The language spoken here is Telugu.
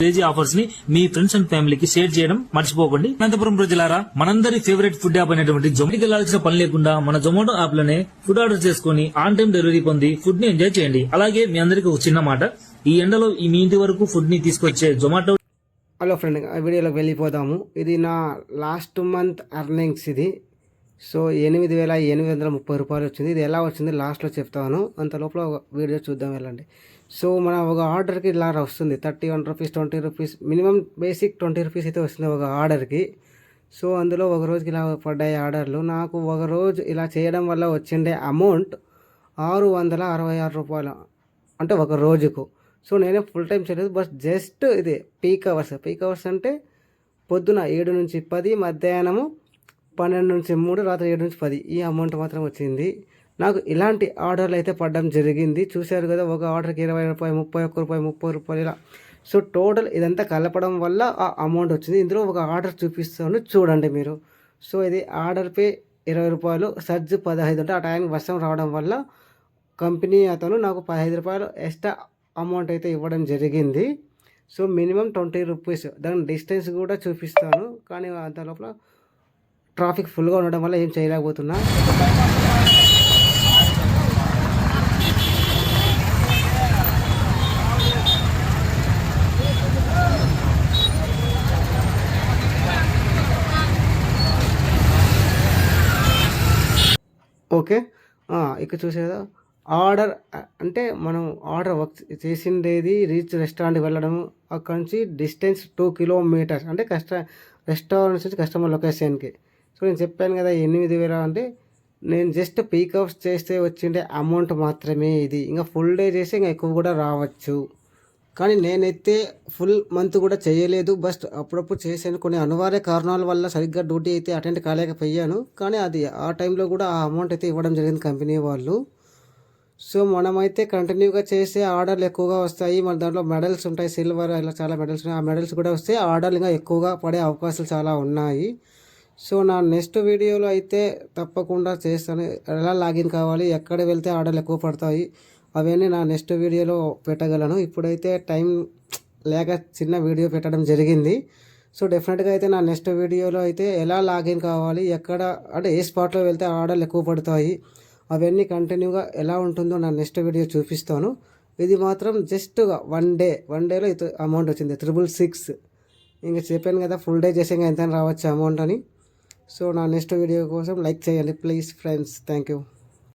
క్రేజీ ఆఫర్స్ని మీ ఫ్రెండ్స్ అండ్ ఫ్యామిలీకి షేర్ చేయడం మర్చిపోకండి. అనంతపురం ప్రజలారా మనందరి ఫేవరెట్ ఫుడ్ యాప్ అయినటువంటి జొమాటోకి వెళ్ళాల్సిన పని లేకుండా మన జొమాటో యాప్లోనే ఫుడ్ ఆర్డర్ చేసుకుని ఆన్ టైం డెలివరీ పొంది ఫుడ్ని ఎంజాయ్ చేయండి. అలాగే మీ అందరికి ఒక చిన్న మాట. ఈ ఎండలో ఈ మీ ఇంటి వరకు ఫుడ్ని తీసుకొచ్చే జొమాటో. హలో ఫ్రెండ్ వీడియోలోకి వెళ్ళిపోదాము. ఇది నా లాస్ట్ మంత్ అర్నింగ్స్ ఇది. సో ఎనిమిది వేల ఎనిమిది వందల ముప్పై రూపాయలు వచ్చింది. ఇది ఎలా వచ్చింది లాస్ట్లో చెప్తాను. అంత లోపల ఒక వీడియో చూద్దాం వెళ్ళండి. సో మన ఒక ఆర్డర్కి ఇలా వస్తుంది. Thirty one rupees twenty rupees minimum basic twenty rupees అయితే వస్తుంది ఒక ఆర్డర్కి. సో అందులో ఒక రోజుకి ఇలా పడ్డాయి ఆర్డర్లు. నాకు ఒక రోజు ఇలా చేయడం వల్ల వచ్చిండే అమౌంట్ ఆరు వందల అరవై ఆరు రూపాయలు. అంటే ఒక రోజుకు. సో నేనే ఫుల్ టైం చేయలేదు. బట్ జస్ట్ ఇది పీక్ అవర్స్ పీక్ అవర్స్ అంటే పొద్దున ఏడు నుంచి పది మధ్యాహ్నము పన్నెండు నుంచి మూడు రాత్రి ఏడు నుంచి పది ఈ అమౌంట్ మాత్రం వచ్చింది. నాకు ఇలాంటి ఆర్డర్లు అయితే పడడం జరిగింది. చూశారు కదా ఒక ఆర్డర్కి ఇరవై రూపాయలు ముప్పై ఒక్క రూపాయి ముప్పై రూపాయలు ఇలా. సో టోటల్ ఇదంతా కలపడం వల్ల ఆ అమౌంట్ వచ్చింది. ఇందులో ఒక ఆర్డర్ చూపిస్తాను చూడండి మీరు. సో ఇది ఆర్డర్ పే ఇరవై రూపాయలు సర్జ్ పదహైదు అంటే ఆ టైంకి వర్షం రావడం వల్ల కంపెనీ అతను నాకు పదహైదు రూపాయలు ఎక్స్ట్రా అమౌంట్ అయితే ఇవ్వడం జరిగింది. సో మినిమం ట్వంటీ రూపీస్ దాని డిస్టెన్స్ కూడా చూపిస్తాను. కానీ అంత లోపల ట్రాఫిక్ ఫుల్గా ఉండడం వల్ల ఏం చేయలేకపోతున్నా. ఓకే. ఇక్కడ చూసే కదా ఆర్డర్ అంటే మనం ఆర్డర్ వర్క్ చేసిండేది రీచ్ రెస్టారెంట్కి వెళ్ళడం అక్కడ నుంచి డిస్టెన్స్ టూ కిలోమీటర్స్ అంటే కష్ట రెస్టారెంట్ నుంచి కస్టమర్ లొకేషన్కి. సో నేను చెప్పాను కదా ఎనిమిది వేల అంటే నేను జస్ట్ పీకప్స్ చేస్తే వచ్చిండే అమౌంట్ మాత్రమే ఇది. ఇంకా ఫుల్ డే చేస్తే ఇంకా ఎక్కువ కూడా రావచ్చు. కానీ నేనైతే ఫుల్ మంత్ కూడా చేయలేదు. బస్ట్ అప్పుడప్పుడు చేశాను. కొన్ని అనివార్య కారణాల వల్ల సరిగ్గా డ్యూటీ అయితే అటెండ్ కాలేకపోయాను. కానీ అది ఆ టైంలో కూడా ఆ అమౌంట్ అయితే ఇవ్వడం జరిగింది కంపెనీ వాళ్ళు. సో మనమైతే కంటిన్యూగా చేసే ఆర్డర్లు ఎక్కువగా వస్తాయి. మన దాంట్లో మెడల్స్ ఉంటాయి. సిల్వర్ ఇలా చాలా మెడల్స్ ఉన్నాయి. ఆ మెడల్స్ కూడా వస్తే ఆర్డర్లు ఇంకా ఎక్కువగా పడే అవకాశాలు చాలా ఉన్నాయి. సో నా నెక్స్ట్ వీడియోలో అయితే తప్పకుండా చేస్తాను. ఎలా లాగిన్ కావాలి ఎక్కడ వెళ్తే ఆర్డర్లు ఎక్కువ పడతాయి అవన్నీ నా నెక్స్ట్ వీడియోలో పెట్టగలను. ఇప్పుడైతే టైం లేక చిన్న వీడియో పెట్టడం జరిగింది. సో డెఫినెట్గా అయితే నా నెక్స్ట్ వీడియోలో అయితే ఎలా లాగిన్ కావాలి ఎక్కడ అంటే ఏ స్పాట్లో వెళ్తే ఆర్డర్లు ఎక్కువ పడతాయి అవన్నీ కంటిన్యూగా ఎలా ఉంటుందో నా నెక్స్ట్ వీడియో చూపిస్తాను. ఇది మాత్రం జస్ట్గా వన్ డే వన్ డేలో అమౌంట్ వచ్చింది. త్రిబుల్ సిక్స్ ఇంకా చెప్పాను కదా ఫుల్ డే చేసే ఇంకా ఎంత రావచ్చు అమౌంట్ అని. సో నా నెక్స్ట్ వీడియో కోసం లైక్ చేయండి. Please friends thank you.